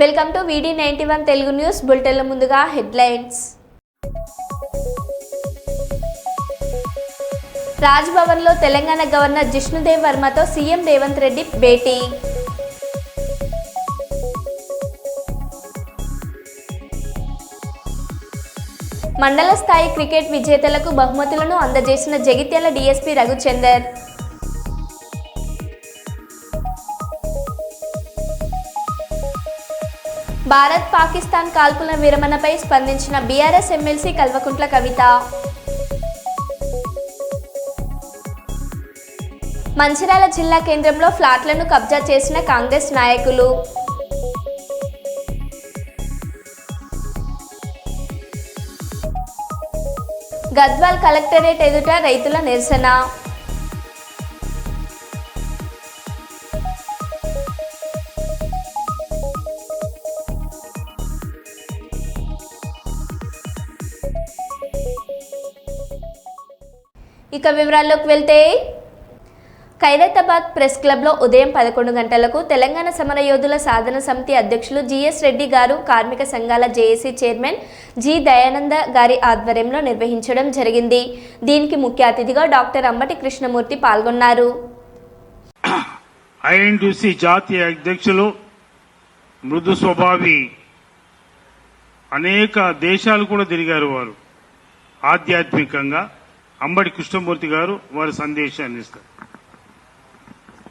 Welcome to వీడి ninety one Telugu news బులెటిన్ల ముందుగా హెడ్లైన్స్. రాజ్భవన్లో తెలంగాణ గవర్నర్ జిష్ణుదేవ్ వర్మతో సీఎం రేవంత్ రెడ్డి భేటీ. మండల స్థాయి క్రికెట్ విజేతలకు బహుమతులను అందజేసిన జగిత్యాల డీఎస్పీ రఘుచందర్. భారత్ పాకిస్తాన్ కాల్పుల విరమణపై స్పందించిన బీఆర్ఎస్ ఎమ్మెల్సీ కల్వకుంట్ల కవిత. మంచిర్యాల జిల్లా కేంద్రంలో ఫ్లాట్లను కబ్జా చేసిన కాంగ్రెస్ నాయకులు. గద్వాల్ కలెక్టరేట్ ఎదుట రైతుల నిరసన. ఇక వివరాల్లోకి వెళ్తే ఖైరతాబాద్ ప్రెస్ క్లబ్లో ఉదయం పదకొండు గంటలకు తెలంగాణ సమరయోధుల సాధన సమితి అధ్యక్షులు జిఎస్ రెడ్డి గారు కార్మిక సంఘాల జేఏసీ చైర్మన్ జి దయానంద గారి ఆధ్వర్యంలో నిర్వహించడం జరిగింది. దీనికి ముఖ్య అతిథిగా డాక్టర్ అంబటి కృష్ణమూర్తి పాల్గొన్నారు. ఐఎన్టీసీ జాతీయ అధ్యక్షులు మృదు స్వభావి అనేక దేశాలు కూడా తిరిగారు వారు. ఆధ్యాత్మికంగా అంబడి కృష్ణమూర్తి గారు వారి సందేశాన్ని ఇస్తారు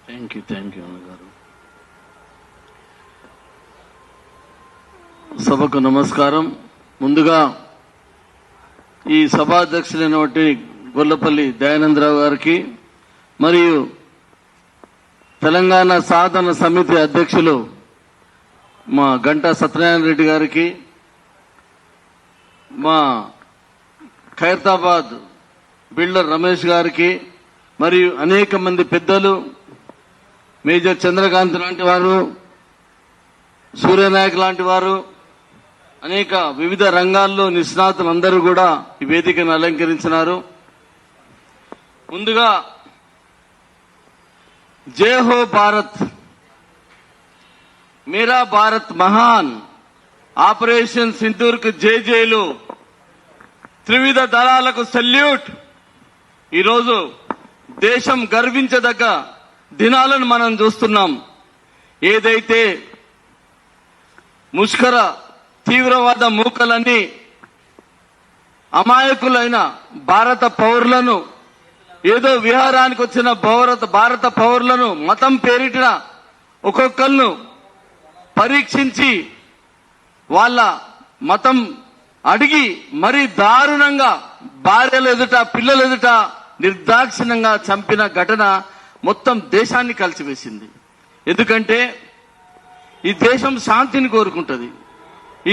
థ్యాంక్ యూ థ్యాంక్ యూ అన్నగారు సభకు నమస్కారం. ముందుగా ఈ సభాధ్యక్షులైనటువంటి గొల్లపల్లి దయానందరావు గారికి మరియు తెలంగాణ సాధన సమితి అధ్యక్షులు మా గంటా సత్యనారాయణ రెడ్డి గారికి మా ఖైరతాబాద్ బిల్డర్ రమేష్ గారికి మరియు అనేక మంది పెద్దలు మేజర్ చంద్రకాంత్ లాంటి వారు సూర్యనాయక్ లాంటి వారు అనేక వివిధ రంగాల్లో నిష్ణాతులందరూ కూడా ఈ వేదికను అలంకరించినారు. ముందుగా జై హో భారత్ మేరా భారత్ మహాన్ ఆపరేషన్ సింధూర్కు జై జైలు త్రివిధ దళాలకు సల్యూట్. ఈరోజు దేశం గర్వించదగ్గ దినాలను మనం చూస్తున్నాం. ఏదైతే ముష్కర తీవ్రవాద మూకలన్నీ అమాయకులైన భారత పౌరులను ఏదో విహారానికి వచ్చిన భారత భారత పౌరులను మతం పేరిటిన ఒక్కొక్కరిను పరీక్షించి వాళ్ళ మతం అడిగి మరీ దారుణంగా భార్యలు ఎదుట పిల్లలు ఎదుట నిర్దాక్షిణ్యంగా చంపిన ఘటన మొత్తం దేశాన్ని కలిసివేసింది. ఎందుకంటే ఈ దేశం శాంతిని కోరుకుంటుంది.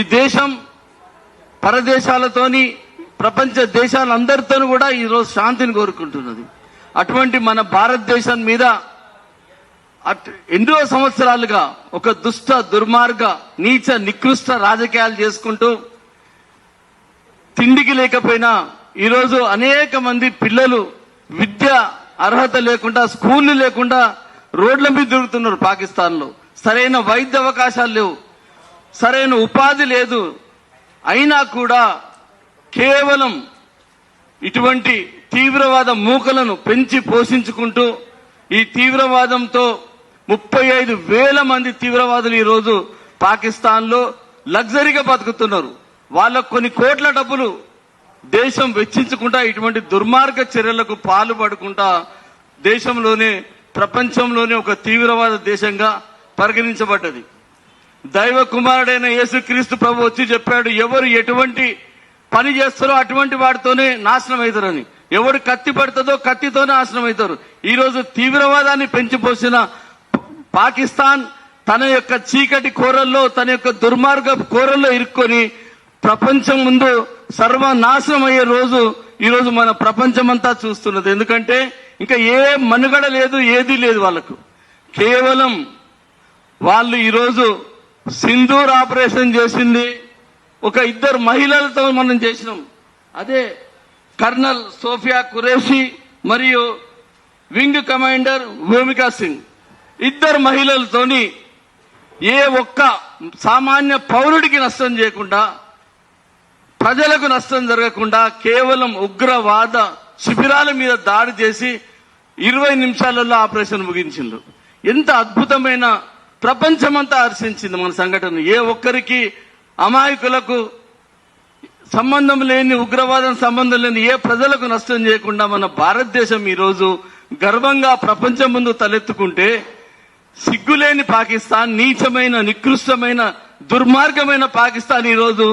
ఈ దేశం పరదేశాలతోని ప్రపంచ దేశాలందరితో కూడా ఈరోజు శాంతిని కోరుకుంటున్నది. అటువంటి మన భారతదేశం మీద అట్- ఎన్నో సంవత్సరాలుగా ఒక దుష్ట దుర్మార్గ నీచ నికృష్ట రాజకీయాలు చేసుకుంటూ తిండికి లేకపోయినా ఈరోజు అనేక మంది పిల్లలు విద్య అర్హత లేకుండా స్కూళ్ళు లేకుండా రోడ్ల మీద తిరుగుతున్నారు పాకిస్తాన్లో సరైన వైద్య అవకాశాలు లేవు. సరైన ఉపాధి లేదు. అయినా కూడా కేవలం ఇటువంటి తీవ్రవాద మూకలను పెంచి పోషించుకుంటూ ఈ తీవ్రవాదంతో ముప్పై ఐదు వేల మంది తీవ్రవాదులు ఈరోజు పాకిస్తాన్లో లగ్జరీగా బతుకుతున్నారు. వాళ్ళకు కొన్ని కోట్ల డబ్బులు దేశం వెచ్చించుకుంటా ఇటువంటి దుర్మార్గ చర్యలకు పాల్పడకుండా దేశంలోనే ప్రపంచంలోనే ఒక తీవ్రవాద దేశంగా పరిగణించబడ్డది. దైవ కుమారుడైన యేసుక్రీస్తు ప్రభు వచ్చి చెప్పాడు ఎవరు ఎటువంటి పని చేస్తారో అటువంటి వాడితోనే నాశనం అవుతారని ఎవడు కత్తి పడుతుందో కత్తితోనే నాశనం అవుతారు ఈరోజు తీవ్రవాదాన్ని పెంచిపోసిన పాకిస్తాన్ తన యొక్క చీకటి కోరల్లో తన యొక్క దుర్మార్గ కోరల్లో ఇరుక్కొని ప్రపంచం ముందు సర్వనాశనం అయ్యే రోజు ఈరోజు మన ప్రపంచమంతా చూస్తున్నది. ఎందుకంటే ఇంకా ఏ మనుగడ లేదు ఏది లేదు వాళ్ళకు. కేవలం వాళ్ళు ఈరోజు సింధూర్ ఆపరేషన్ చేసింది. ఒక ఇద్దరు మహిళలతో మనం చేసినాం. అదే కర్నల్ సోఫియా కురేషి మరియు వింగ్ కమాండర్ భూమికా సింగ్. ఇద్దరు మహిళలతోని ఏ ఒక్క సామాన్య పౌరుడికి నష్టం చేయకుండా ప్రజలకు నష్టం జరగకుండా కేవలం ఉగ్రవాద శిబిరాల మీద దాడి చేసి ఇరవై నిమిషాలలో ఆపరేషన్ ముగించిండు ఎంత అద్భుతమైన ప్రపంచమంతా హర్షించింది మన సంఘటన. ఏ ఒక్కరికి అమాయకులకు సంబంధం లేని ఉగ్రవాదం సంబంధం లేని ఏ ప్రజలకు నష్టం చేయకుండా మన భారతదేశం ఈరోజు గర్వంగా ప్రపంచం ముందు తలెత్తుకుంటే సిగ్గులేని పాకిస్తాన్ నీచమైన నికృష్టమైన దుర్మార్గమైన పాకిస్తాన్ ఈరోజు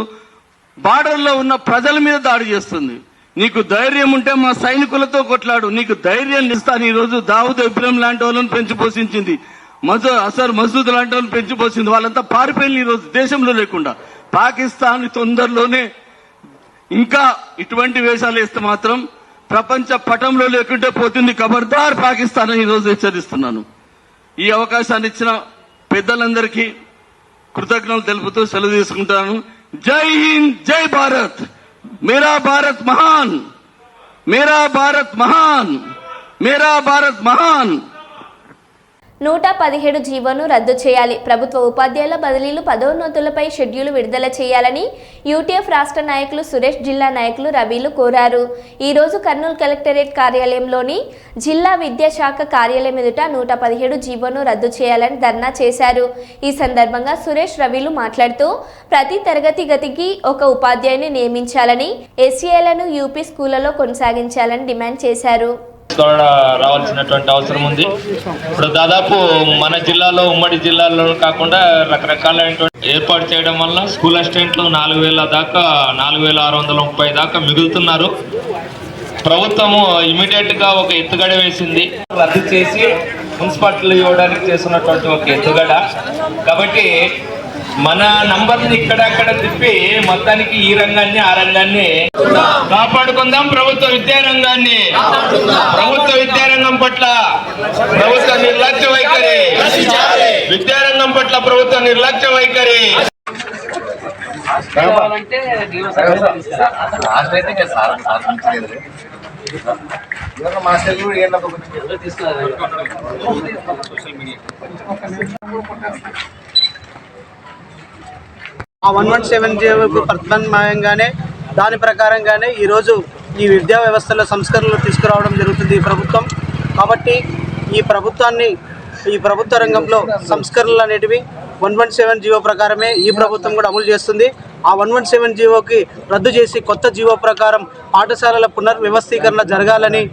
బార్డర్లో ఉన్న ప్రజల మీద దాడి చేస్తుంది. నీకు ధైర్యం ఉంటే మా సైనికులతో కొట్లాడు. నీకు ధైర్యం ఇస్తాను. ఈ రోజు దావుద్ ఇబ్రహం లాంటి వాళ్ళని పెంచి పోషించింది. మజు అసర్ మసూద్ లాంటి వాళ్ళని పెంచి పోసింది వాళ్ళంతా పారిపోయింది ఈ రోజు దేశంలో లేకుండా. పాకిస్తాన్ తొందరలోనే ఇంకా ఇటువంటి వేషాలు వేస్తే మాత్రం ప్రపంచ పటంలో లేకుంటే పోతుంది ఖబర్దార్ పాకిస్తాన్ అని ఈ రోజు హెచ్చరిస్తున్నాను. ఈ అవకాశాన్ని ఇచ్చిన పెద్దలందరికీ కృతజ్ఞతలు తెలుపుతూ సెలవు తీసుకుంటాను. జై హింద్ జై భారత్ మేరా భారత్ మహాన్ మేరా భారత్ మహాన్ మేరా భారత్ మహాన్ నూట పదిహేడు జీవోను రద్దు చేయాలి. ప్రభుత్వ ఉపాధ్యాయుల బదిలీలు పదోన్నతులపై షెడ్యూల్ విడుదల చేయాలని యూటీఎఫ్ రాష్ట్ర నాయకులు సురేష్ జిల్లా నాయకులు రవిలు కోరారు. ఈరోజు కర్నూలు కలెక్టరేట్ కార్యాలయంలోని జిల్లా విద్యాశాఖ కార్యాలయం ఎదుట నూట పదిహేడు జీవోను రద్దు చేయాలని ధర్నా చేశారు. ఈ సందర్భంగా సురేష్ రవిలు మాట్లాడుతూ ప్రతి తరగతి గతికి ఒక ఉపాధ్యాయుని నియమించాలని ఎస్సీఏలను యూపీ స్కూళ్ళలో కొనసాగించాలని డిమాండ్ చేశారు. రావాల్సినటువంటి అవసరం ఉంది. ఇప్పుడు దాదాపు మన జిల్లాలో ఉమ్మడి జిల్లాలో కాకుండా రకరకాలైనటువంటి ఏర్పాటు చేయడం వల్ల స్కూల్ అసిస్టెంట్లు నాలుగు వేల దాకా నాలుగు వేల ఆరు వందల ముప్పై దాకా మిగులుతున్నారు. ప్రభుత్వము ఇమీడియట్గా ఒక ఎత్తుగడ వేసింది. రద్దు చేసి మున్సిపాలిటీలు ఇవ్వడానికి చేస్తున్నటువంటి ఒక ఎత్తుగడ. కాబట్టి మన నంబర్ని ఇక్కడక్కడ తిప్పి మొత్తానికి ఈ రంగాన్ని ఆ రంగాన్ని కాపాడుకుందాం ప్రభుత్వ విద్యా రంగాన్ని. ప్రభుత్వ విద్యారంగం పట్ల ప్రభుత్వ నిర్లక్ష్య వైఖరి. విద్యారంగం పట్ల ప్రభుత్వ నిర్లక్ష్య వైఖరి. ఆ వన్ వన్ సెవెన్ జీవోకు ప్రత్యామ్నాయంగానే దాని ప్రకారంగానే ఈరోజు ఈ విద్యా వ్యవస్థలో సంస్కరణలు తీసుకురావడం జరుగుతుంది ఈ ప్రభుత్వం. కాబట్టి ఈ ప్రభుత్వాన్ని ఈ ప్రభుత్వ రంగంలో సంస్కరణలు అనేటివి వన్ వన్ సెవెన్ జీవో ప్రకారమే ఈ ప్రభుత్వం కూడా అమలు చేస్తుంది. ఆ వన్ వన్ సెవెన్ జీవోకి రద్దు చేసి కొత్త జీవో ప్రకారం పాఠశాలల పునర్వ్యవస్థీకరణ జరగాలని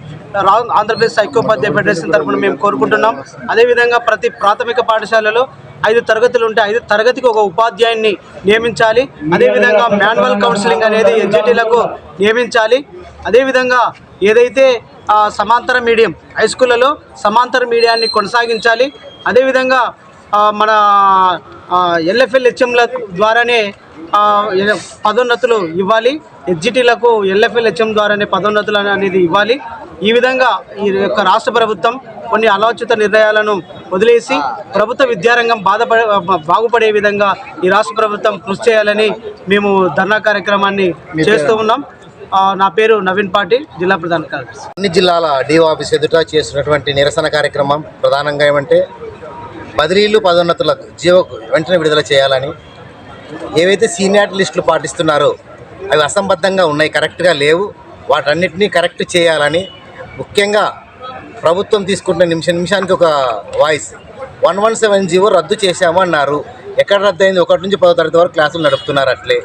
ఆంధ్రప్రదేశ్ ఐక్యోపాధ్యాయ ఫెడరేషన్ తరఫున మేము కోరుకుంటున్నాం. అదేవిధంగా ప్రతి ప్రాథమిక పాఠశాలలో ఐదు తరగతులు ఉంటే ఐదు తరగతికి ఒక ఉపాధ్యాయుని నియమించాలి. అదేవిధంగా మాన్యువల్ కౌన్సిలింగ్ అనేది ఎన్జిటీలకు నియమించాలి. అదేవిధంగా ఏదైతే సమాంతర మీడియం హై స్కూళ్ళలో సమాంతర మీడియాన్ని కొనసాగించాలి. అదేవిధంగా మన ఎల్ఎఫ్ఎల్ హెచ్ఎంల ద్వారానే పదోన్నతులు ఇవ్వాలి. హెచ్జిటీలకు ఎల్ఎఫ్ఎల్ హెచ్ఎం ద్వారానే పదోన్నతులు అనేది ఇవ్వాలి. ఈ విధంగా ఈ యొక్క రాష్ట్ర ప్రభుత్వం కొన్ని అలోచిత నిర్ణయాలను వదిలేసి ప్రభుత్వ విద్యారంగం బాధపడే బాగుపడే విధంగా ఈ రాష్ట్ర ప్రభుత్వం కృషి చేయాలని మేము ధర్నా కార్యక్రమాన్ని చేస్తూ ఉన్నాం. నా పేరు నవీన్ పాటి జిల్లా ప్రధాన కార్యదర్శి. అన్ని జిల్లాల డిఓ ఆఫీస్ ఎదుట చేస్తున్నటువంటి నిరసన కార్యక్రమం ప్రధానంగా ఏమంటే బదిలీలు పదోన్నతులకు జీవో వెంటనే విడుదల చేయాలని ఏవైతే సీనియారిటీ లిస్టులు పాటిస్తున్నారో అవి అసంబద్ధంగా ఉన్నాయి కరెక్ట్గా లేవు. వాటన్నిటినీ కరెక్ట్ చేయాలని ముఖ్యంగా ప్రభుత్వం తీసుకుంటున్న నిమిష నిమిషానికి ఒక voice. One one seven GO రద్దు చేశామన్నారు. ఎక్కడ రద్దు అయింది ఒకటి నుంచి పదో తరగతి వరకు క్లాసులు నడుపుతున్నారు అట్లే.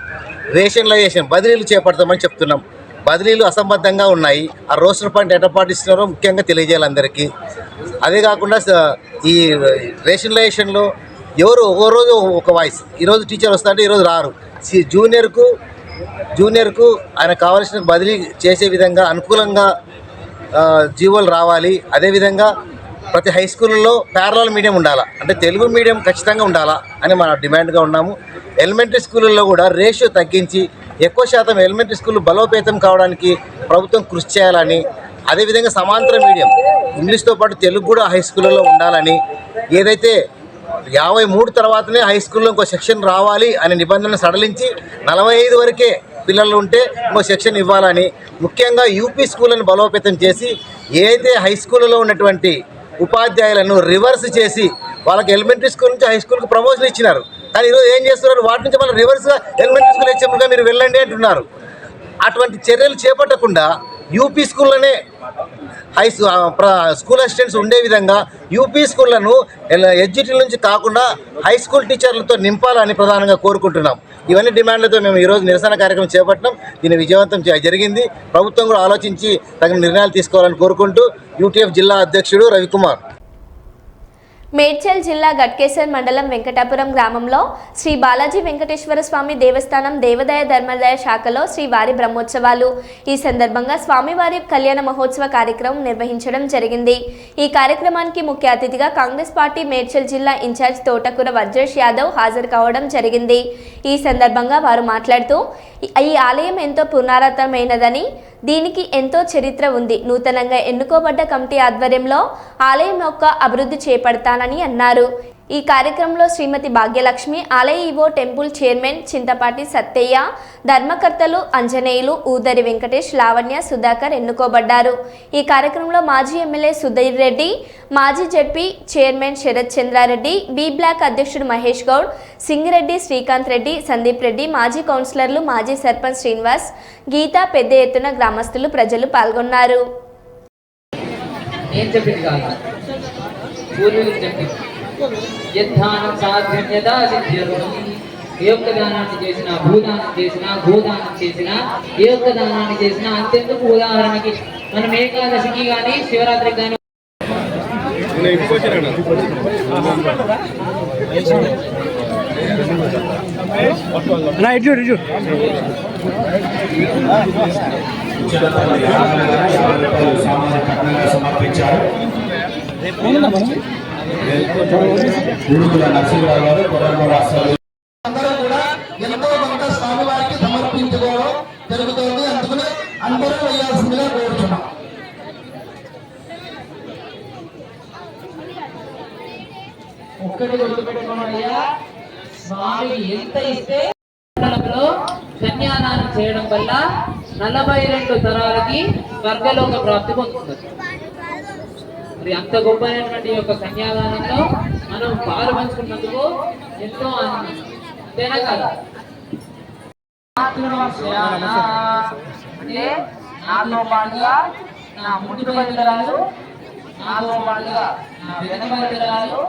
రేషన్లైజేషన్ బదిలీలు చేపడతామని చెప్తున్నాం. బదిలీలు అసంబద్ధంగా ఉన్నాయి. ఆ రోస్టర్ పాయింట్ ఎట్లా పాటిస్తున్నారో ముఖ్యంగా తెలియజేయాలి అందరికీ. అదే కాకుండా ఈ రేషనలైజేషన్లో ఎవరు ఒక్కో రోజు ఒక వాయిస్. ఈరోజు టీచర్ వస్తారంటే ఈరోజు రారు. జూనియర్కు జూనియర్కు ఆయన కావాల్సిన బదిలీ చేసే విధంగా అనుకూలంగా జీవోలు రావాలి. అదేవిధంగా ప్రతి హై స్కూల్లో ప్యారలల్ మీడియం ఉండాలా? అంటే తెలుగు మీడియం ఖచ్చితంగా ఉండాలా? అని మన డిమాండ్గా ఉన్నాము. ఎలిమెంటరీ స్కూళ్ళల్లో కూడా రేషియో తగ్గించి ఎక్కువ శాతం ఎలిమెంటరీ స్కూళ్ళు బలోపేతం కావడానికి ప్రభుత్వం కృషి చేయాలని అదేవిధంగా సమాంతర మీడియం ఇంగ్లీష్తో పాటు తెలుగు కూడా హై స్కూళ్ళలో ఉండాలని ఏదైతే యాభై మూడు తర్వాతనే హై స్కూల్లో ఇంకో సెక్షన్ రావాలి అనే నిబంధనలు సడలించి నలభై ఐదు వరకే పిల్లలు ఉంటే ఇంకో సెక్షన్ ఇవ్వాలని ముఖ్యంగా యూపీ స్కూళ్ళను బలోపేతం చేసి ఏదైతే హై స్కూళ్ళలో ఉన్నటువంటి ఉపాధ్యాయులను రివర్స్ చేసి వాళ్ళకి ఎలిమెంటరీ స్కూల్ నుంచి హై స్కూల్కి ప్రమోషన్ ఇచ్చినారు. కానీ ఈరోజు ఏం చేస్తున్నారు? వాటి నుంచి మళ్ళీ రివర్స్గా ఎలిమెంటరీ స్కూల్ హెచ్ఎంగా మీరు వెళ్ళండి అంటున్నారు. అటువంటి చర్యలు చేపట్టకుండా యూపీ స్కూల్లోనే హై ప్ర- స్కూల్ అసిస్టెంట్స్ ఉండే విధంగా యూపీ స్కూళ్ళను ఎడ్జిటీ నుంచి కాకుండా హై స్కూల్ టీచర్లతో నింపాలని ప్రధానంగా కోరుకుంటున్నాం. ఇవన్నీ డిమాండ్లతో మేము ఈరోజు నిరసన కార్యక్రమం చేపట్టడం దీన్ని విజయవంతం జరిగింది. ప్రభుత్వం కూడా ఆలోచించి తగిన నిర్ణయాలు తీసుకోవాలని కోరుకుంటూ యూటీఎఫ్ జిల్లా అధ్యక్షుడు రవికుమార్. మేడ్చల్ జిల్లా గట్కేసర్ మండలం వెంకటాపురం గ్రామంలో శ్రీ బాలాజీ వెంకటేశ్వర స్వామి దేవస్థానం దేవదాయ ధర్మదాయ శాఖలో శ్రీవారి బ్రహ్మోత్సవాలు. ఈ సందర్భంగా స్వామివారి కళ్యాణ మహోత్సవ కార్యక్రమం నిర్వహించడం జరిగింది. ఈ కార్యక్రమానికి ముఖ్య అతిథిగా కాంగ్రెస్ పార్టీ మేడ్చల్ జిల్లా ఇన్ఛార్జ్ తోటకూర వజ్రేష్ యాదవ్ హాజరు కావడం జరిగింది. ఈ సందర్భంగా వారు మాట్లాడుతూ "ఈ- ఈ ఆలయం ఎంతో పునరాతమైనదని దీనికి ఎంతో చరిత్ర ఉంది. నూతనంగా ఎన్నుకోబడ్డ కమిటీ ఆధ్వర్యంలో ఆలయం యొక్క అభివృద్ధి చేపడతానని అన్నారు. ఈ కార్యక్రమంలో శ్రీమతి భాగ్యలక్ష్మి ఆలయ EO temple chairman Chintapati Sattaiah ధర్మకర్తలు Anjaneyulu Udari Venkatesh Lavanya Sudhakar ఎన్నుకోబడ్డారు. ఈ కార్యక్రమంలో మాజీ ఎమ్మెల్యే సుధీర్ రెడ్డి మాజీ ZP chairman Sharath Chandrareddy B block అధ్యక్షుడు మహేష్ గౌడ్ సింగిరెడ్డి శ్రీకాంత్ రెడ్డి సందీప్ రెడ్డి మాజీ కౌన్సిలర్లు మాజీ సర్పంచ్ శ్రీనివాస్ గీత పెద్ద ఎత్తున గ్రామస్తులు ప్రజలు పాల్గొన్నారు. ఏం చెప్పింది కాదు? పూర్వీకులు చెప్పింది. యద్ధానం సాధ్యం యథా సిద్ధ్యర్థం ఏ ఒక్క దానాన్ని చేసినా భూదానం చేసినా భూదానం చేసినా ఏ ఒక్క దానాన్ని చేసినా అంతెందుకు ఉదాహరణకి? మనం ఏకాదశికి కానీ శివరాత్రికి కానీ అందరూ కూడా ఎంతో కొంత స్వామివారికి సమర్పించుకోవడం అందుకనే అందరూ వేయాల్సిందిగా కోరుతున్నాం ఒక్కటి గుర్తుపెట్టుకోమయ్యా. ఎంత ఇస్తే కన్యాదానం చేయడం వల్ల నలభై రెండు తరాలకి స్వర్గలోక ప్రాప్తి పొందుతుంది. మరి అంత గొప్పైనటువంటి యొక్క కన్యాదానంలో మనం పాలు పంచుకున్నందుకు ఎంతో అంతేనా కాదు? అంటే పాటుగా నా ముందు పరితరాలు పాటుగా నా వెనక పరితరాలు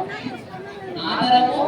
నా తరము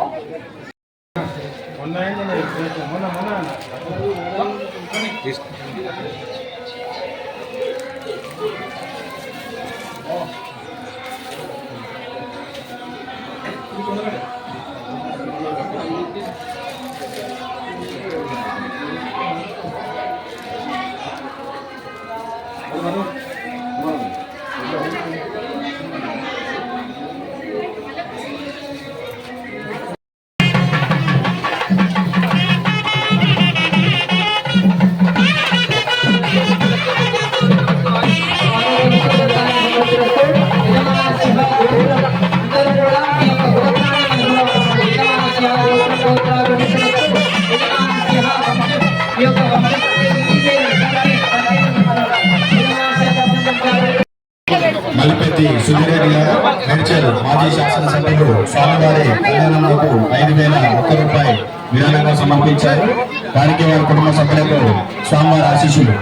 మల్లిపెత్తి సుధీరెడ్డి గారు మెడ్చల్ మాజీ శాసనసభ్యులు స్వామివారి కళ్యాణంలో ఐదు వేల ఒక్క రూపాయి విరాళంగా సమర్పించారు. వారికి వారి కుటుంబ సభ్యులకు స్వామివారి ఆశీస్సులు.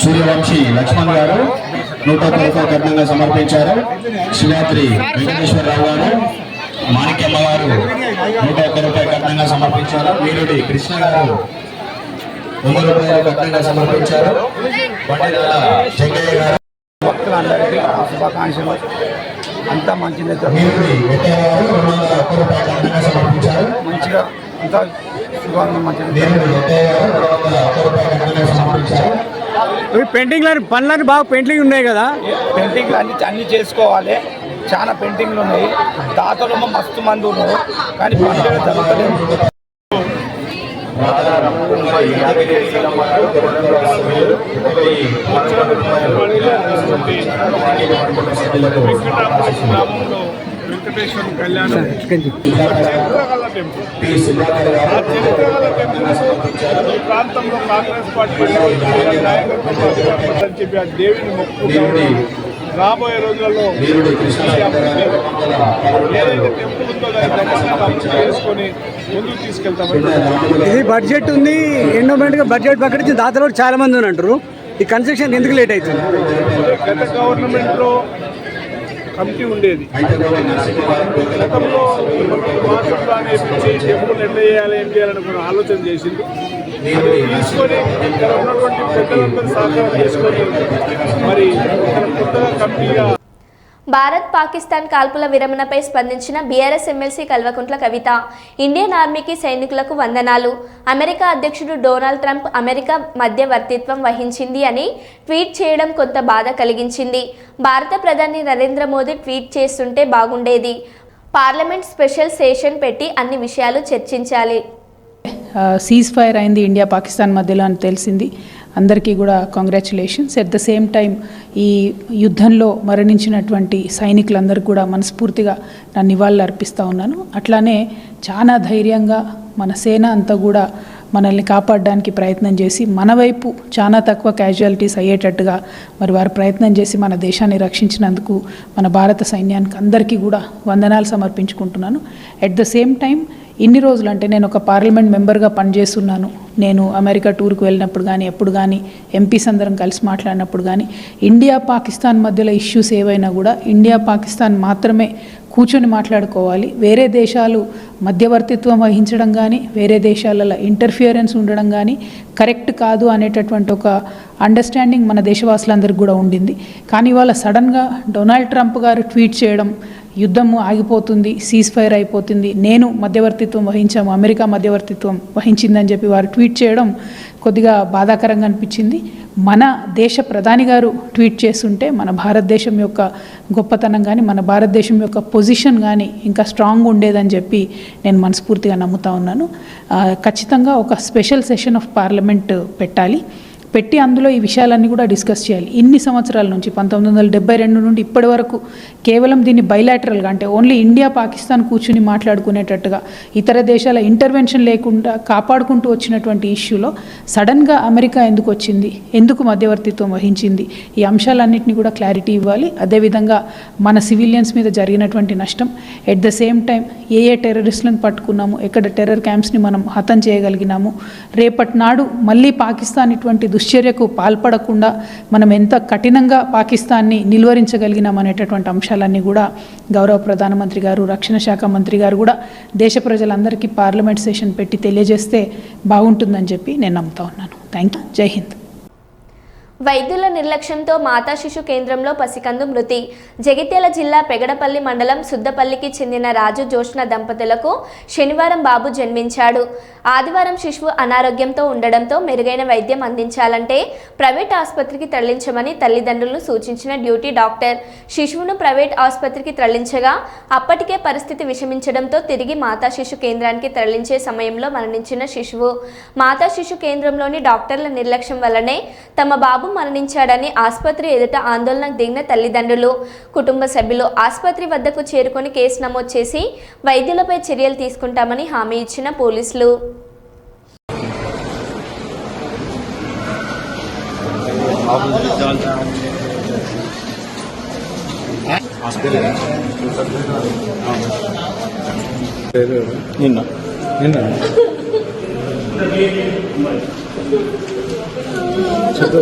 సూర్యవంశీ లక్ష్మణ్ గారు నూట ఒక్క రూపాయలు సమర్పించారు. శివాద్రి వెంకటేశ్వరరావు గారు మాణిక్యమ్మ గారు నూట ఒక్క రూపాయలు కట్నంగా సమర్పించారు. వీరుడి కృష్ణ గారు వంద రూపాయలు కట్నంగా సమర్పించారు. బండిరాల గారు భక్తులందరికీ శుభాకాంక్షలు. అంతా సమర్పించారు. మంచిగా అంతా శుభంగా పెయింటింగ్ పనులన్నీ బాగా పెయింటింగ్ ఉన్నాయి కదా? పెయింటింగ్లు అన్ని అన్ని చేసుకోవాలి. చాలా పెయింటింగ్లు ఉన్నాయి. దాతలు మస్తు మంది ఉన్నారు. కానీ పనులు జరుగుతలేదు. వెంకటేశ్వర కళ్యాణం పి సుధాకర్ టెంపుల్ ఈ ప్రాంతంలో కాంగ్రెస్ పార్టీ నాయకత్వం చెప్పి ఆ దేవిని మొక్కు రాబోయే రోజులలో ఏదైతే టెంపుల్ ఉందో దాన్ని బ్రహ్మాండంగా అభివృద్ధి చేసుకొని ముందుకు తీసుకెళ్తామని ఇది బడ్జెట్ ఉంది. ఎండోమెంట్గా బడ్జెట్ ప్రకటించి దాతలు చాలా మంది ఉన్నట్టు ఈ కన్స్ట్రక్షన్ ఎందుకు లేట్ అవుతుంది? గత గవర్నమెంట్లో కమిటీ ఉండేది. గతంలో మాస్టర్ ప్లాన్ వేపించి టెంపుల్ ఎట్లా చేయాలి ఏం చేయాలని కూడా ఆలోచన చేసింది. తీసుకొని ఇక్కడ ఉన్నటువంటి పెద్దలందరూ సహకారం చేసుకొని మరి ఇక్కడ కొత్తగా కమిటీగా భారత్ పాకిస్తాన్ కాల్పుల విరమణపై స్పందించిన BRS MLC Kalvakuntla Kavitha. Indian ఆర్మీకి సైనికులకు వందనాలు. అమెరికా అధ్యక్షుడు డొనాల్డ్ ట్రంప్ అమెరికా మధ్యవర్తిత్వం వహించింది అని ట్వీట్ చేయడం కొంత బాధ కలిగించింది. భారత ప్రధాని నరేంద్ర మోదీ ట్వీట్ చేస్తుంటే బాగుండేది. పార్లమెంట్ స్పెషల్ సెషన్ పెట్టి అన్ని విషయాలు చర్చించాలి. సీజ్ ఫైర్ అయింది ఇండియా పాకిస్తాన్ మధ్యలో అని తెలిసింది. అందరికీ కూడా congratulations at the same time ఈ యుద్ధంలో మరణించినటువంటి సైనికులందరికీ కూడా మనస్ఫూర్తిగా నా నివాళులు అర్పిస్తూ ఉన్నాను. అట్లానే చాలా ధైర్యంగా మన సేన అంతా కూడా మనల్ని కాపాడడానికి ప్రయత్నం చేసి మన వైపు చాలా తక్కువ క్యాజువాలిటీస్ అయ్యేటట్టుగా మరి వారు ప్రయత్నం చేసి మన దేశాన్ని రక్షించినందుకు మన భారత సైన్యానికి అందరికీ కూడా వందనాలు సమర్పించుకుంటున్నాను. ఎట్ ద సేమ్ టైం ఇన్ని రోజులు అంటే నేను ఒక పార్లమెంట్ మెంబర్గా పనిచేస్తున్నాను. నేను అమెరికా టూర్కి వెళ్ళినప్పుడు కానీ ఎప్పుడు కానీ ఎంపీస్ అందరం కలిసి మాట్లాడినప్పుడు కానీ ఇండియా పాకిస్తాన్ మధ్యలో ఇష్యూస్ ఏవైనా కూడా ఇండియా పాకిస్తాన్ మాత్రమే కూర్చొని మాట్లాడుకోవాలి. వేరే దేశాలు మధ్యవర్తిత్వం వహించడం కానీ వేరే దేశాలలో ఇంటర్ఫియరెన్స్ ఉండడం కానీ కరెక్ట్ కాదు అనేటటువంటి ఒక అండర్స్టాండింగ్ మన దేశవాసులందరికీ కూడా ఉండింది. కానీ ఇవాళ సడన్గా డొనాల్డ్ ట్రంప్ గారు ట్వీట్ చేయడం యుద్ధము ఆగిపోతుంది సీజ్ ఫైర్ అయిపోతుంది. నేను మధ్యవర్తిత్వం వహించాము అమెరికా మధ్యవర్తిత్వం వహించిందని చెప్పి వారు ట్వీట్ చేయడం కొద్దిగా బాధాకరంగా అనిపించింది. మన దేశ ప్రధాని గారు ట్వీట్ చేస్తుంటే మన భారతదేశం యొక్క గొప్పతనం కానీ మన భారతదేశం యొక్క పొజిషన్ కానీ ఇంకా స్ట్రాంగ్ ఉండేదని చెప్పి నేను మనస్ఫూర్తిగా నమ్ముతా ఉన్నాను. ఖచ్చితంగా ఒక స్పెషల్ సెషన్ ఆఫ్ పార్లమెంట్ పెట్టాలి. పెట్టి అందులో ఈ విషయాలన్నీ కూడా డిస్కస్ చేయాలి. ఇన్ని సంవత్సరాల నుంచి పంతొమ్మిది వందల డెబ్బై రెండు నుండి ఇప్పటి వరకు కేవలం దీన్ని బైలాటరల్గా అంటే ఓన్లీ ఇండియా పాకిస్తాన్ కూర్చుని మాట్లాడుకునేటట్టుగా ఇతర దేశాల ఇంటర్వెన్షన్ లేకుండా కాపాడుకుంటూ వచ్చినటువంటి ఇష్యూలో సడన్గా అమెరికా ఎందుకు వచ్చింది? ఎందుకు మధ్యవర్తిత్వం వహించింది? ఈ అంశాలన్నింటినీ కూడా క్లారిటీ ఇవ్వాలి. అదేవిధంగా మన సివిలియన్స్ మీద జరిగినటువంటి నష్టం. ఎట్ ద సేమ్ టైం ఏ ఏ టెర్రరిస్టులను పట్టుకున్నాము? ఎక్కడ టెర్రర్ క్యాంప్స్ని మనం హతం చేయగలిగినాము? రేపటి నాడు మళ్ళీ పాకిస్తాన్ ఇటువంటి దుశ్చర్యకు పాల్పడకుండా మనం ఎంత కఠినంగా పాకిస్తాన్ని నిలువరించగలిగినాం అనేటటువంటి అంశాలన్నీ కూడా గౌరవ ప్రధానమంత్రి గారు రక్షణ శాఖ మంత్రి గారు కూడా దేశ ప్రజలందరికీ పార్లమెంట్ సెషన్ పెట్టి తెలియజేస్తే బాగుంటుందని చెప్పి నేను నమ్ముతా ఉన్నాను. థ్యాంక్ యూ జై హింద్. వైద్యుల నిర్లక్ష్యంతో మాతా శిశు కేంద్రంలో పసికందు మృతి. జగిత్యాల జిల్లా పెగడపల్లి మండలం సుద్దపల్లికి చెందిన రాజు జోష్ణ దంపతులకు శనివారం బాబు జన్మించాడు. ఆదివారం శిశువు అనారోగ్యంతో ఉండడంతో మెరుగైన వైద్యం అందించాలంటే ప్రైవేట్ ఆసుపత్రికి తరలించమని తల్లిదండ్రులు సూచించిన డ్యూటీ డాక్టర్. శిశువును ప్రైవేట్ ఆసుపత్రికి తరలించగా అప్పటికే పరిస్థితి విషమించడంతో తిరిగి మాతా శిశు కేంద్రానికి తరలించే సమయంలో మరణించిన శిశువు. మాతా శిశు కేంద్రంలోని డాక్టర్ల నిర్లక్ష్యం వల్లనే తమ బాబు మరణించాడని ఆసుపత్రి ఎదుట ఆందోళనకు దిగిన తల్లిదండ్రులు కుటుంబ సభ్యులు ఆసుపత్రి వద్దకు చేరుకొని కేసు నమోదు చేసి వైద్యులపై చర్యలు తీసుకుంటామని హామీ ఇచ్చిన పోలీసులు. నిన్న. నిన్న.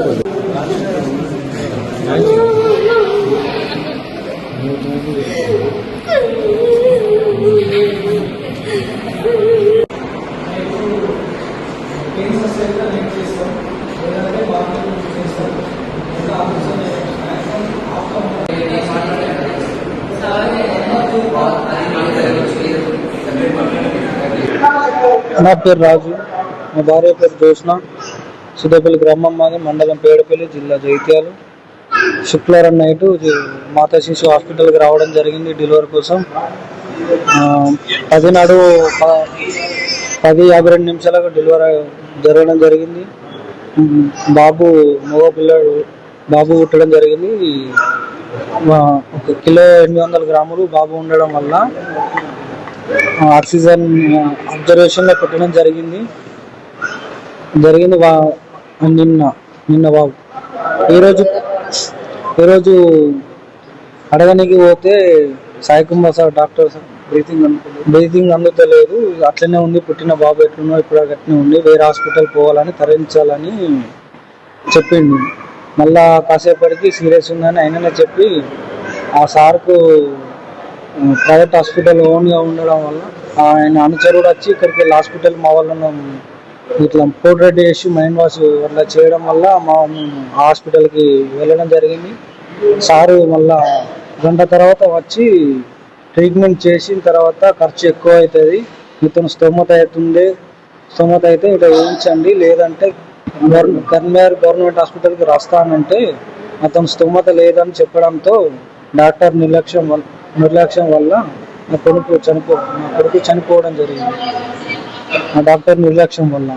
నా పేరు రాజు మా భార్య పేరు జోష్న సుద్దపల్లి గ్రామం మాది మండలం పేడపల్లి జిల్లా జైత్యాలు. శుక్రవారం నైట్ మాతా శిశు హాస్పిటల్కి రావడం జరిగింది డెలివరీ కోసం. పదినాడు పది నాడు ప- పది యాభై రెండు నిమిషాలకు డెలివరీ జరగడం జరిగింది. బాబు మగ పిల్లడు బాబు పుట్టడం జరిగింది. ఒక కిలో ఎనిమిది వందల గ్రాములు బాబు ఉండడం వల్ల ఆక్సిజన్ అబ్జర్వేషన్లో పెట్టడం జరిగింది. జరిగింది నిన్న నిన్న బాబు. ఈరోజు ఈరోజు అడగనికి పోతే Sai Kumar sir doctor sir breathing breathing అందుతలేదు. అట్లనే ఉంది పుట్టిన బాబు ఎట్లున్నో ఇప్పుడు అట్లనే ఉంది. వేరే హాస్పిటల్ పోవాలని తరలించాలని చెప్పిండు. మళ్ళా కాసేపటికి సీరియస్ ఉందని ఆయననే చెప్పి ఆ సార్కు ప్రైవేట్ హాస్పిటల్ ఓన్గా ఉండడం వల్ల ఆయన అనుచరుడు వచ్చి ఇక్కడికి వెళ్ళి హాస్పిటల్ మా వాళ్ళను ఇట్లా పోర్ట్రేట్ చేసి మైండ్ వాష్ అట్లా చేయడం వల్ల మా హాస్పిటల్కి వెళ్ళడం జరిగింది. సారు మళ్ళా గంట తర్వాత వచ్చి ట్రీట్మెంట్ చేసిన తర్వాత ఖర్చు ఎక్కువ అవుతుంది ఇతను స్తోమత అవుతుంది స్తోమత అయితే ఇట్లా వేయించండి లేదంటే గవర్నమెంట్ గవర్నమెంట్ హాస్పిటల్కి రాస్తానంటే అతను స్తోమత లేదని చెప్పడంతో డాక్టర్ నిర్లక్ష్యం వల్ల నిర్లక్ష్యం వల్ల నా కొడుకు చనిపో నా కొడుకు చనిపోవడం జరిగింది. ఆ డాక్టర్ నిర్లక్ష్యం వల్ల.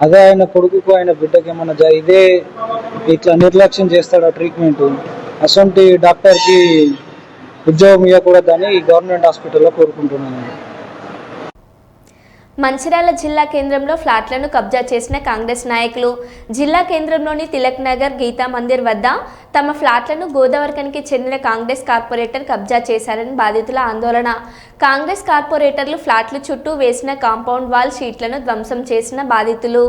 అదే ఆయన కొడుకుకు ఆయన బిడ్డకి ఏమన్నా ఇదే ఇట్లా నిర్లక్ష్యం చేస్తాడు ఆ ట్రీట్మెంట్ అసొంటి డాక్టర్కి ఉద్యోగం ఇవ్వకూడదని గవర్నమెంట్ హాస్పిటల్లో కోరుకుంటున్నాను. మంచిర్యాల జిల్లా కేంద్రంలో ఫ్లాట్లను కబ్జా చేసిన కాంగ్రెస్ నాయకులు. జిల్లా కేంద్రంలోని తిలక్ నగర్ గీతా మందిర్ వద్ద తమ ఫ్లాట్లను గోదావరికనికి చెందిన కాంగ్రెస్ కార్పొరేటర్ కబ్జా చేశారని బాధితుల ఆందోళన. కాంగ్రెస్ కార్పొరేటర్లు ఫ్లాట్లు చుట్టూ వేసిన కాంపౌండ్ వాల్ షీట్లను ధ్వంసం చేసిన బాధితులు.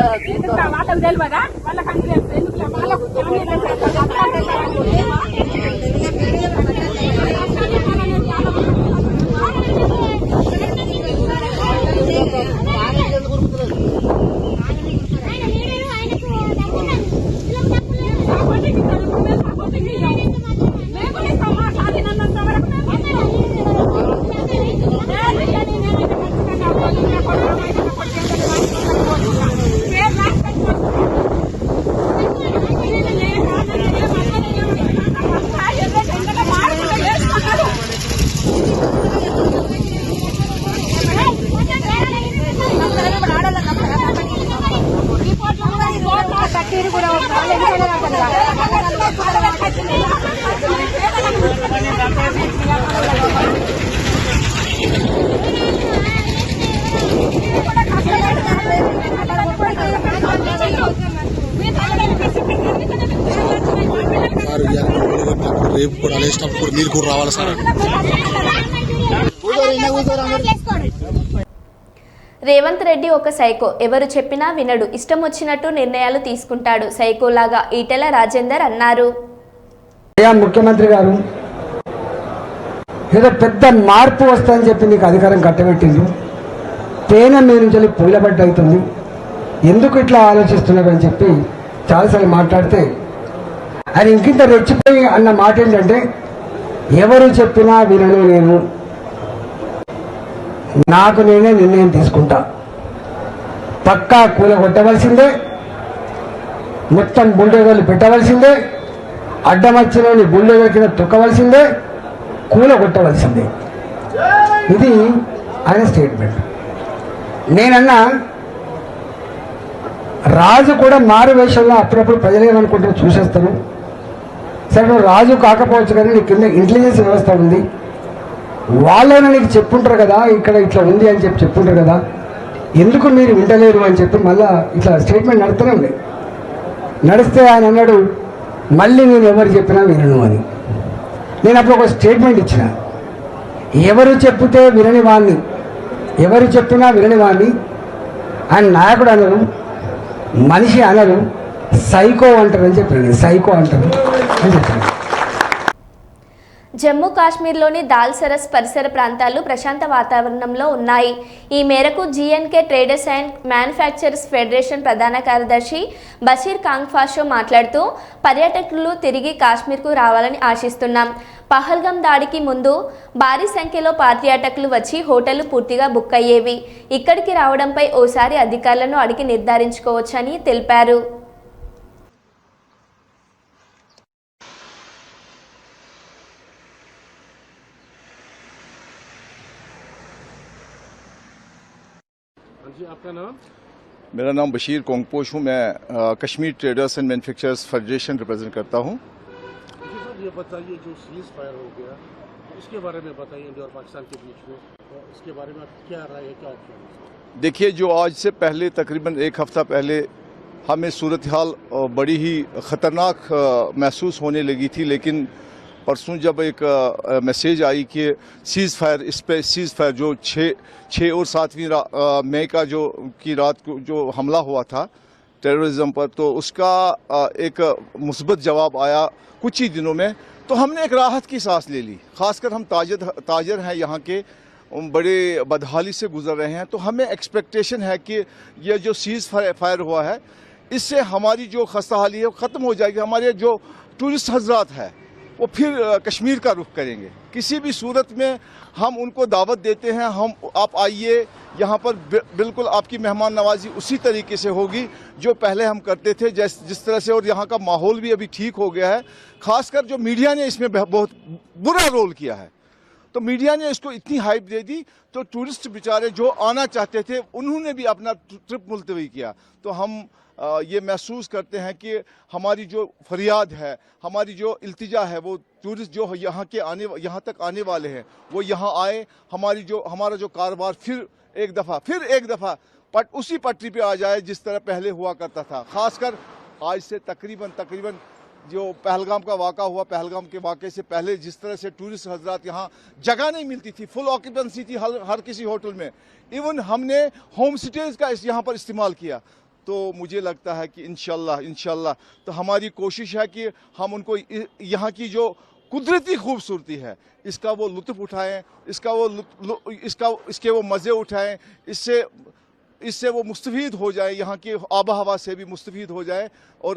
వాళ్ళకి తెలియదా వాళ్ళకి అన్ని ఎందుకు వాళ్ళకు అన్ని రేపు కూడా లేచినప్పుడు మీరు కూడా రావాలి సార్ రేవంత్ రెడ్డి ఒక సైకో. ఎవరు చెప్పినా వినడు. ఇష్టం వచ్చినట్టు నిర్ణయాలు తీసుకుంటాడు. సైకోలాగా ఈటెల రాజేందర్ అన్నారు. ముఖ్యమంత్రి గారు ఏదో పెద్ద మార్పు వస్తుందని చెప్పి నీకు అధికారం కట్టబెట్టింది తేనె మీ నుంచి వెళ్ళి పూలబడ్డ అవుతుంది. ఎందుకు ఇట్లా ఆలోచిస్తున్నారని చెప్పి చాలాసార్లు మాట్లాడితే అది ఇంకింత రెచ్చిపోయి అన్న మాట ఏంటంటే ఎవరు చెప్పినా వినను నేను. నాకు నేనే నిర్ణయం తీసుకుంటా. పక్కా కూల కొట్టవలసిందే మొత్తం బుల్డోజర్లు పెట్టవలసిందే అడ్డమచ్చిలోని బుల్డోజర్ కింద తొక్కవలసిందే కూల కొట్టవలసిందే. ఇది ఆయన స్టేట్మెంట్. నేనన్నా రాజు కూడా మారు వేషంలో అప్పుడప్పుడు ప్రజలు చూసేస్తాను సరే నువ్వు రాజు కాకపోవచ్చు కానీ నీ కింద ఇంటెలిజెన్స్ వ్యవస్థ ఉంది. వాళ్ళైనా నీకు చెప్పుంటారు కదా ఇక్కడ ఇట్లా ఉంది అని చెప్పి చెప్పుంటారు కదా. ఎందుకు మీరు వింటలేరు? అని చెప్పి మళ్ళా ఇట్లా స్టేట్మెంట్ నడుస్తూనే ఉంది. నడిస్తే ఆయన అన్నాడు మళ్ళీ నేను ఎవరు చెప్పినా వినను అని. నేను అప్పుడు ఒక స్టేట్మెంట్ ఇచ్చిన. ఎవరు చెప్తే వినని వాణ్ణి? ఎవరు చెప్పినా వినని వాణ్ణి? ఆయన నాయకుడు అనరు మనిషి అనరు సైకో అంటారు అని చెప్పాను సైకో అంటారు. జమ్మూ కాశ్మీర్లోని దాల్ సరస్ పరిసర ప్రాంతాలు ప్రశాంత వాతావరణంలో ఉన్నాయి. ఈ మేరకు GNK traders and manufacturers federation ప్రధాన కార్యదర్శి బషీర్ కాంగ్ఫాషో మాట్లాడుతూ పర్యాటకులు తిరిగి కాశ్మీర్కు రావాలని ఆశిస్తున్నాం. పహల్గం దాడికి ముందు భారీ సంఖ్యలో పర్యాటకులు వచ్చి హోటళ్ళు పూర్తిగా బుక్ అయ్యేవి. ఇక్కడికి రావడంపై ఓసారి అధికారులను అడిగి నిర్ధారించుకోవచ్చని తెలిపారు. آپ کا نام؟ میرا نام بشیر کونگپوش ہوں۔ میں کشمیر ٹریڈرز اینڈ مینوفیکچررز فیڈریشن ریپرزینٹ کرتا ہوں۔ جی یہ بتائیے جو سیز فائر ہو گیا اس کے بارے میں بتائیے انڈیا اور پاکستان کے بیچ میں اس کے بارے میں کیا رائے ہے کیا آپشن دیکھیے جو آج سے پہلے تقریباً ایک ہفتہ پہلے ہمیں صورتحال بڑی ہی خطرناک محسوس ہونے لگی تھی لیکن پرسوں جب ایک میسیج آئی کہ سیز فائر، اس پہ سیز فائر جو چھ چھ اور ساتویں مئی کا جو، کی رات کو جو حملہ ہوا تھا ٹیررزم پر، تو اس کا ایک مثبت جواب آیا کچھ ہی دنوں میں۔ تو ہم نے ایک راحت کی سانس لے لی۔ خاص کر ہم تاجر تاجر ہیں یہاں کے بڑے بدحالی سے گزر رہے ہیں۔ تو ہمیں ایکسپیکٹیشن ہے کہ یہ جو سیز فائر ہوا ہے، اس سے ہماری جو خستہ حالی ہے ختم ہو جائے گی۔ ہمارے جو ٹورسٹ حضرات ہے وہ پھر کشمیر کا رخ کریں گے۔ کسی بھی صورت میں ہم ان کو دعوت دیتے ہیں، ہم آپ آئیے، یہاں پر بالکل آپ کی مہمان نوازی اسی طریقے سے ہوگی جو پہلے ہم کرتے تھے جس جس طرح سے اور یہاں کا ماحول بھی ابھی ٹھیک ہو گیا ہے۔ خاص کر جو میڈیا نے اس میں بہت برا رول کیا ہے۔ تو میڈیا نے اس کو اتنی ہائپ دے دی تو ٹورسٹ بیچارے جو آنا چاہتے تھے، انہوں نے بھی اپنا ٹرپ ملتوی کیا۔ تو ہم یہ محسوس کرتے ہیں کہ ہماری جو فریاد ہے، ہماری جو التجا ہے، وہ ٹورسٹ جو یہاں کے آنے، یہاں تک آنے والے ہیں، وہ یہاں آئے، ہماری جو، ہمارا جو کاروبار پھر ایک دفعہ، پھر ایک دفعہ پٹ، اسی پٹری پہ آ جائے جس طرح پہلے ہوا کرتا تھا۔ خاص کر آج سے تقریباً تقریباً جو پہلگام کا واقعہ ہوا، پہلگام کے واقعے سے پہلے جس طرح سے ٹورسٹ حضرات یہاں جگہ نہیں ملتی تھی فل آکیپنسی تھی ہر کسی ہوٹل میں۔ ایون ہم نے ہوم سٹیز کا اس یہاں پر استعمال کیا۔ تو مجھے لگتا ہے کہ انشاءاللہ انشاءاللہ تو ہماری کوشش ہے کہ ہم ان کو یہاں کی جو قدرتی خوبصورتی ہے، اس کا وہ لطف اٹھائیں، اس کا وہ اس کا اس کے وہ مزے اٹھائیں، اس سے اس سے وہ مستفید ہو جائیں، یہاں کی آب و ہوا سے بھی مستفید ہو جائیں اور